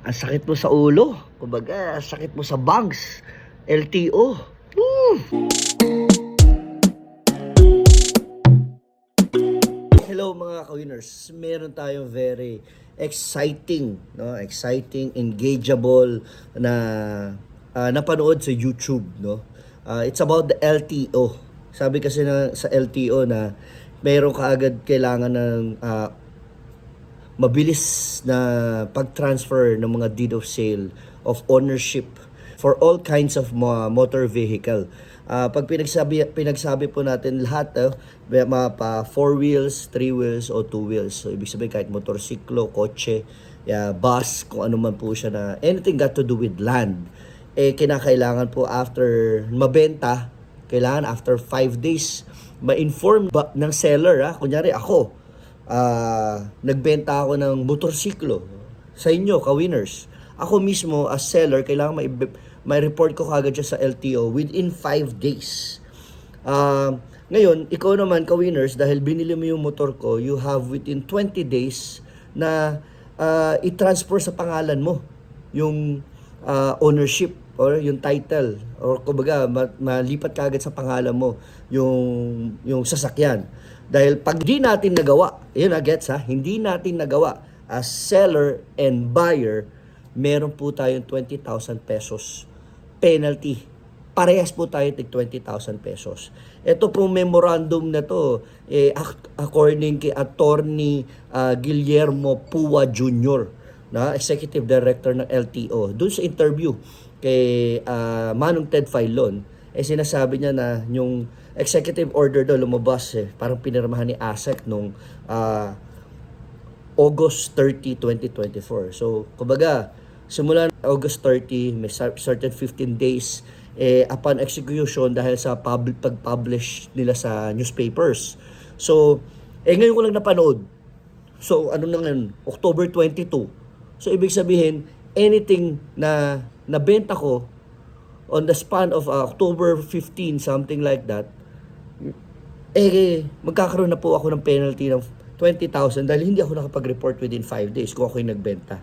ang sakit mo sa ulo. Kumbaga, sakit mo sa bangs. LTO. Woo! Hello mga ka-winners. Meron tayong very exciting, no? Exciting, engageable na ah, napanood sa YouTube, no? Ah, it's about the LTO. Sabi kasi na sa LTO na meron ka agad kailangan ng ah, mabilis na pag-transfer ng mga deed of sale of ownership for all kinds of motor vehicle. Ah, pag pinagsabi pinagsabi po natin lahat uh, mga pa four wheels, three wheels o two wheels. So ibig sabihin kahit motorsiklo, kotse, yeah, bus, kung ano man po siya na anything got to do with land eh kinakailangan po after mabenta, kailangan after 5 days ma-inform ng seller ha. Kunyari ako, ah, nagbenta ako ng motorsiklo sa inyo, ka-winners. Ako mismo as seller, kailangan may, may report ko kagad sa LTO within 5 days. Ah, ngayon, ikaw naman ka-winners, dahil binili mo yung motor ko, you have within 20 days na ah, i-transfer sa pangalan mo yung ah, ownership or yung title or kumbaga ma- malipat kagad sa pangalan mo yung yung sasakyan. Dahil pag di natin nagawa, yun na gets ha, hindi natin nagawa as seller and buyer, meron po tayong 20,000 pesos penalty. Parehas po tayo tig 20,000 pesos. Ito pong memorandum na to, eh, ac- according kay Attorney ah, Guillermo Pua Jr., na Executive Director ng LTO, doon sa interview kay ah, Manong Ted Filon, eh sinasabi niya na yung executive order daw lumabas eh, parang pinirmahan ni ASEC nung ah, August 30, 2024. So, kumbaga, simula August 30, may cer- certain 15 days eh, upon execution dahil sa public pag-publish nila sa newspapers. So, eh ngayon ko lang napanood. So, ano na ngayon? October 22. So, ibig sabihin, anything na nabenta ko on the span of uh, October 15, something like that, eh, magkakaroon na po ako ng penalty ng 20,000 dahil hindi ako nakapag-report within 5 days kung ako yung nagbenta.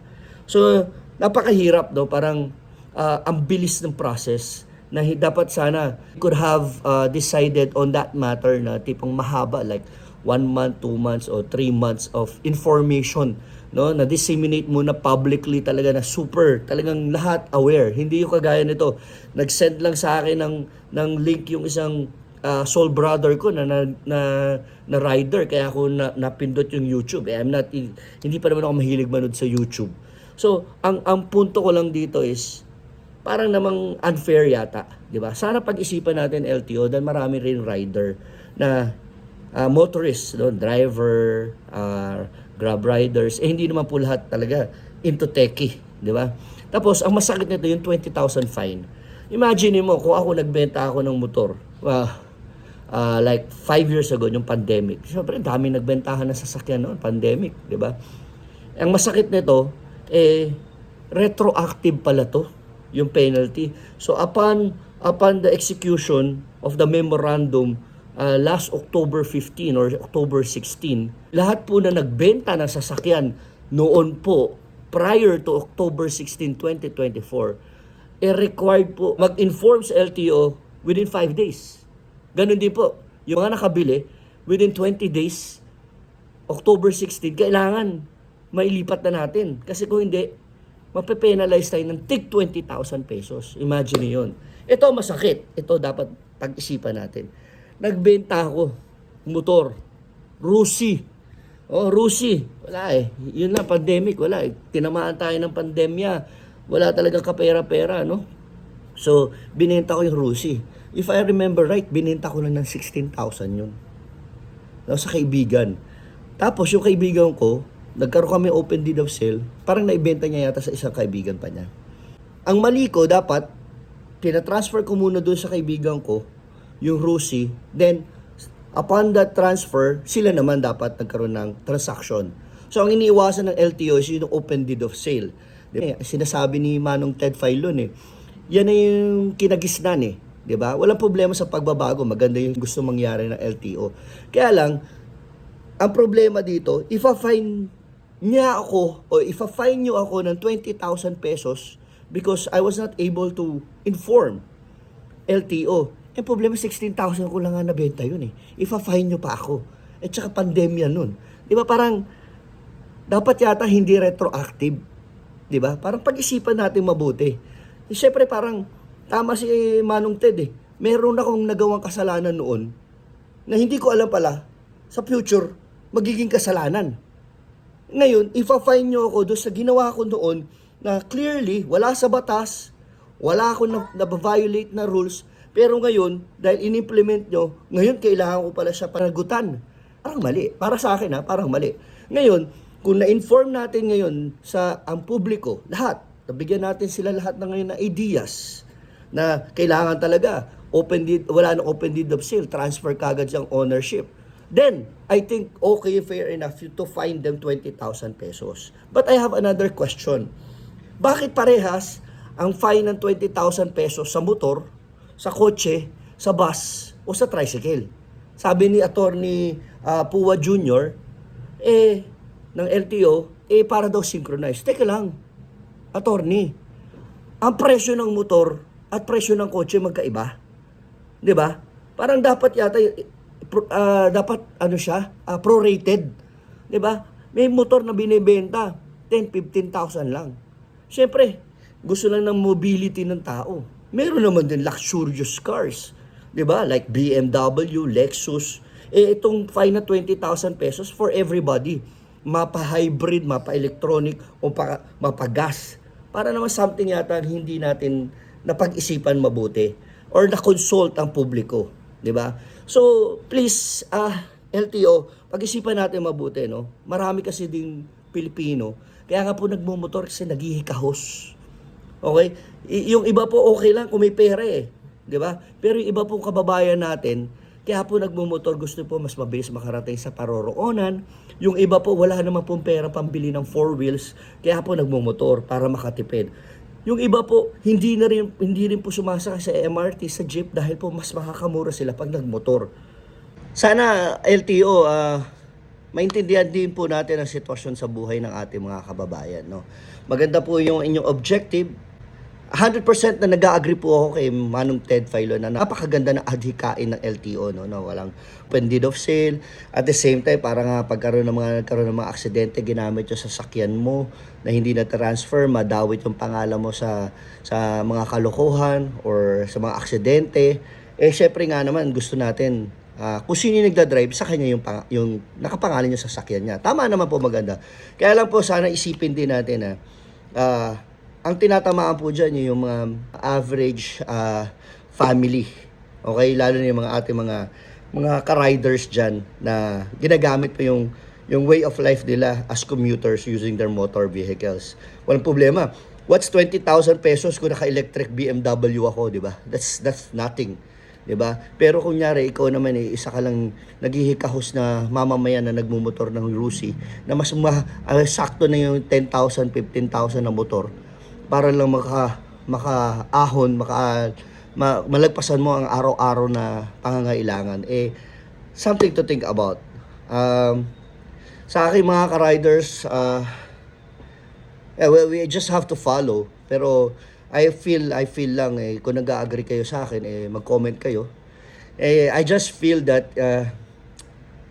So, napakahirap, no? Parang ah, ang bilis ng process na dapat sana could have ah, decided on that matter na tipong mahaba like 1 month, 2 months, or 3 months of information no na disseminate muna publicly talaga na super talagang lahat aware hindi yung kagaya nito nag-send lang sa akin ng ng link yung isang ah, soul brother ko na na, na, na rider kaya ako na, napindot yung YouTube. Eh, I'm not hindi pa naman ako mahilig manood sa YouTube. So, ang ang punto ko lang dito is parang namang unfair yata, 'di ba? Sana pag-isipan natin LTO dahil marami rin rider na ah, motorist, no, driver, ah, grab riders, eh hindi naman po lahat talaga into techie, 'di ba? Tapos ang masakit nito yung 20,000 fine. Imagine mo kung ako nagbenta ako ng motor. Wow, ah, like 5 years ago, yung pandemic. Siyempre, dami nagbentahan ng sasakyan noon, pandemic, di ba? Ang masakit nito, eh, retroactive pala to, yung penalty. So, upon, upon the execution of the memorandum ah, last October 15 or October 16, lahat po na nagbenta ng sasakyan noon po, prior to October 16, 2024, eh required po mag-inform sa LTO within 5 days. Ganun din po. Yung mga nakabili, within 20 days, October 16, kailangan mailipat na natin. Kasi kung hindi, mape-penalize tayo ng tig 20,000 pesos. Imagine yun. Ito masakit. Ito dapat pag-isipan natin. Nagbenta ako, motor, Rusi. Oh, Rusi. Wala eh. Yun na, pandemic. Wala eh. Tinamaan tayo ng pandemya. Wala talagang kapera-pera, no? So, binenta ko yung Rusi. If I remember right, binenta ko lang ng 16,000 yun. No, sa kaibigan. Tapos yung kaibigan ko, nagkaroon kami open deed of sale, parang naibenta niya yata sa isang kaibigan pa niya. Ang mali ko, dapat, tinatransfer ko muna doon sa kaibigan ko, yung Rusi, then, upon that transfer, sila naman dapat nagkaroon ng transaction. So, ang iniiwasan ng LTO is yung open deed of sale. Ba? Sinasabi ni Manong Ted Filon eh, yan na yung kinagisnan eh. 'Di ba? Walang problema sa pagbabago, maganda yung gusto mangyari ng LTO. Kaya lang ang problema dito, ifa-fine niya ako o ifa-fine nyo ako ng 20,000 pesos because I was not able to inform LTO. Eh problema 16,000 ko lang nga nabenta yun eh. Ifa-fine nyo pa ako. At saka pandemya nun. Di ba parang dapat yata hindi retroactive. Di ba? Parang pag-isipan natin mabuti. Siyempre parang tama si Manong Ted eh. Meron akong nagawang kasalanan noon na hindi ko alam pala sa future magiging kasalanan. Ngayon, ifa-fine nyo ako doon sa ginawa ko noon na clearly wala sa batas, wala ako na, na-violate na rules, pero ngayon, dahil in-implement nyo, ngayon kailangan ko pala siya panagutan. Parang mali. Para sa akin ha, parang mali. Ngayon, kung na-inform natin ngayon sa ang publiko, lahat, nabigyan natin sila lahat ng ngayon na ideas na kailangan talaga open deed, wala nang open deed of sale, transfer kagad siyang ownership. Then, I think okay, fair enough to fine them 20,000 pesos. But I have another question. Bakit parehas ang fine ng 20,000 pesos sa motor, sa kotse, sa bus, o sa tricycle? Sabi ni Attorney ah, Puwa Jr., eh, ng LTO, eh, para daw synchronize. Teka lang, attorney, ang presyo ng motor at presyo ng kotse magkaiba. 'Di ba? Parang dapat yata ah, dapat ano siya, ah, prorated. 'Di ba? May motor na binebenta 10, 15,000 lang. Siyempre, gusto lang ng mobility ng tao. Meron naman din luxurious cars. 'Di ba? Like BMW, Lexus. Eh itong fine na 20,000 pesos for everybody. Mapa-hybrid, mapa-electronic, o pa, mapa-gas. Para naman something yata hindi natin napag-isipan mabuti or na-consult ang publiko, 'di ba? So, please ah LTO, pag-isipan natin mabuti, no? Marami kasi ding Pilipino, kaya nga po nagmumotor kasi naghihikahos. Okay? I- yung iba po okay lang kung may pera eh, 'di ba? Pero yung iba pong kababayan natin, kaya po nagmumotor gusto po mas mabilis makarating sa paroroonan. Yung iba po wala naman pong pera pambili ng four wheels, kaya po nagmumotor para makatipid. Yung iba po, hindi na rin, hindi rin po sumasakay sa MRT, sa jeep dahil po mas makakamura sila pag nagmotor. Sana LTO, ah, maintindihan din po natin ang sitwasyon sa buhay ng ating mga kababayan. No? Maganda po yung inyong objective. 100% na nag-agree po ako kay Manong Ted Filon na napakaganda ng adhikain ng LTO no, no walang open deed of sale. At the same time para nga pagkaroon ng mga nagkaroon ng mga aksidente ginamit yung sasakyan mo na hindi na transfer madawit yung pangalan mo sa sa mga kalokohan or sa mga aksidente. Eh syempre nga naman gusto natin ah, kung sino yung nagda-drive sa kanya yung pang, yung nakapangalan yung sasakyan niya. Tama naman po maganda. Kaya lang po sana isipin din natin na ah, ang tinatamaan po dyan yung mga average ah, family. Okay, lalo na yung mga ating mga mga ka-riders dyan na ginagamit po yung yung way of life nila as commuters using their motor vehicles. Walang problema. What's 20,000 pesos kung naka-electric BMW ako, di ba? That's that's nothing. 'di ba? Pero kunyari ikaw naman eh isa ka lang naghihikahos na mamamayan na nagmumotor ng Lucy na mas ma, ah, sakto na yung 10,000, 15,000 na motor para lang maka makaahon, maka ma, malagpasan mo ang araw-araw na pangangailangan eh something to think about. Um, sa akin mga ka-riders, uh, eh, well, we just have to follow. Pero I feel, I feel lang eh, kung nag-agree kayo sa akin, eh, mag-comment kayo. Eh, I just feel that uh,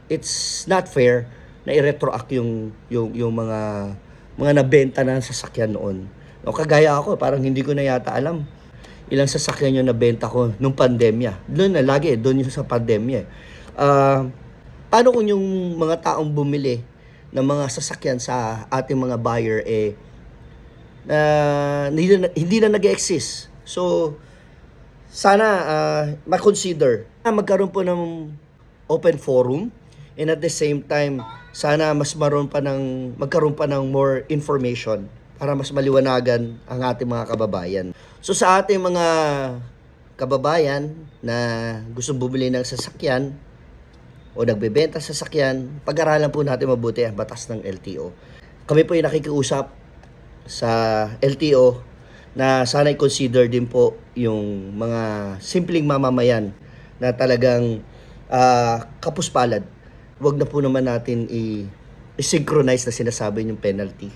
it's not fair na i-retroact yung, yung, yung mga, mga nabenta na sasakyan noon. O kagaya ako, parang hindi ko na yata alam ilang sasakyan yung nabenta ko nung pandemya. Doon na lagi, doon yung sa pandemya. Ah, paano kung yung mga taong bumili ng mga sasakyan sa ating mga buyer eh na hindi na, hindi na nag-exist. So sana ah, ma-consider na magkaroon po ng open forum and at the same time sana mas maroon pa ng magkaroon pa ng more information para mas maliwanagan ang ating mga kababayan. So sa ating mga kababayan na gusto bumili ng sasakyan o nagbebenta sa sasakyan, pag-aralan po natin mabuti ang batas ng LTO. Kami po yung nakikiusap sa LTO na sana i-consider din po yung mga simpleng mamamayan na talagang ah, kapuspalad. Huwag na po naman natin i synchronize na sinasabi yung penalty.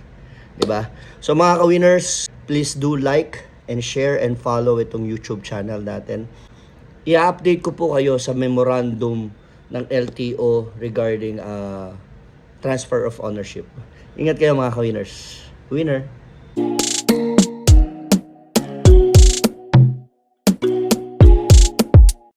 'Di ba? So mga ka-winners, please do like and share and follow itong YouTube channel natin. I-update ko po kayo sa memorandum ng LTO regarding uh, transfer of ownership. Ingat kayo mga ka-winners. Winner!